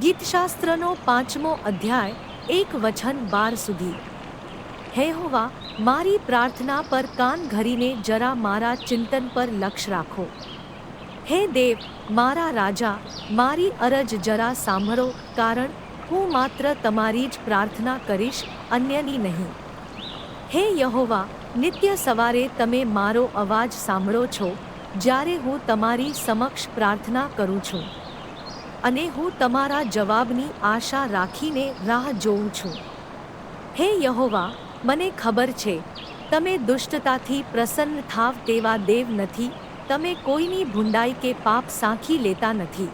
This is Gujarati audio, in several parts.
ગીતશાસ્ત્રનો પાંચમો અધ્યાય, એક વચન બાર સુધી. હે હોવા, મારી પ્રાર્થના પર કાન ઘરીને જરા મારા ચિંતન પર લક્ષ રાખો. હે દેવ, મારા રાજા, મારી અરજ જરા સાંભળો, કારણ હું માત્ર તમારી જ પ્રાર્થના કરીશ, અન્યની નહીં. હે યહોવા, નિત્ય સવારે તમે મારો અવાજ સાંભળો છો, જ્યારે હું તમારી સમક્ષ પ્રાર્થના કરું છું. અને હું તમારા જવાબની આશા રાખીને રાહ જોઉં છું. હે યહોવા, મને ખબર છે, તમે દુષ્ટતાથી પ્રસન્ન થાવ તેવા દેવ નથી, તમે કોઈની ભૂંડાઈ કે પાપ સાંખી લેતા નથી.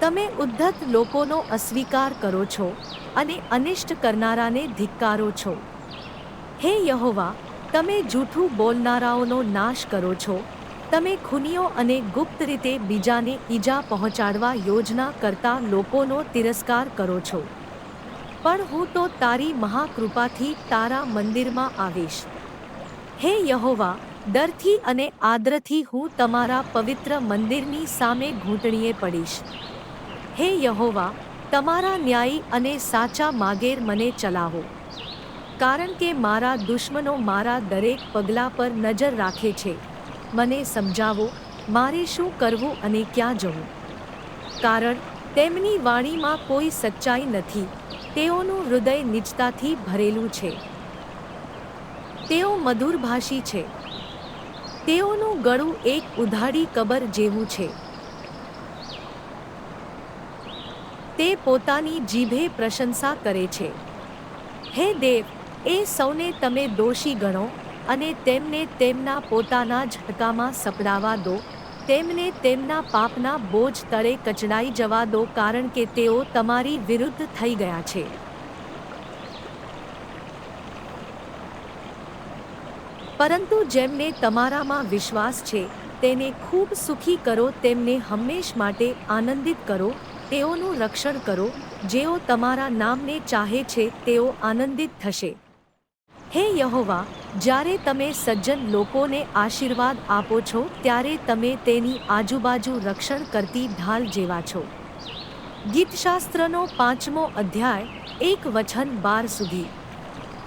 તમે ઉદ્ધત લોકોનો અસ્વીકાર કરો છો અને અનિષ્ટ કરનારાને ધિક્કારો છો. હે યહોવા, તમે જૂઠું બોલનારાઓનો નાશ કરો છો તમે ખૂનીઓ અને ગુપ્ત રીતે બીજાને ઈજા પહોંચાડવા યોજના કરતા લોકોનો તિરસ્કાર કરો છો. પણ હું તો તારી મહાકૃપાથી તારા મંદિરમાં આવીશ. હે યહોવા, ડરથી અને આદરથી હું તમારા પવિત્ર મંદિરની સામે ઘૂંટણીએ પડીશ. હે યહોવા, તમારા ન્યાયી અને સાચા માગેર મને ચલાવો. કારણ કે મારા દુશ્મનો મારા દરેક પગલા પર નજર રાખે છે. મને સમજાવો, મારે શું કરવું અને ક્યાં જવું? કારણ તેમની વાણીમાં કોઈ સચ્ચાઈ નથી, તેઓનું હૃદય નિજતાથી ભરેલું છે. તેઓ મધુરભાષી છે. તેઓનું ગળું એક ઉધાડી કબર જેવું છે. તે પોતાની જીભે પ્રશંસા કરે છે. હે દેવ, એ સૌને તમે દોષી ગણો અને તેમને તેમના પોતાના ઝટકામાં સપડાવા દો. તેમને તેમના પાપના બોજ તળે કચડાઈ જવા દો કારણ કે તેઓ તમારી વિરુદ્ધ થઈ ગયા છે. પરંતુ જેમને તમારામાં વિશ્વાસ છે, તેને ખૂબ સુખી કરો, તેમને હંમેશ માટે આનંદિત કરો, તેઓનું રક્ષણ કરો, જેઓ તમારા નામને ચાહે છે, તેઓ આનંદિત થશે. હે યહોવા, જ્યારે તમે સજ્જન લોકોને આશીર્વાદ આપો છો, ત્યારે તમે તેની આજુબાજુ રક્ષણ કરતી ઢાલ જેવા છો. ગીતશાસ્ત્રનો પાંચમો અધ્યાય, એક વચન બાર સુધી.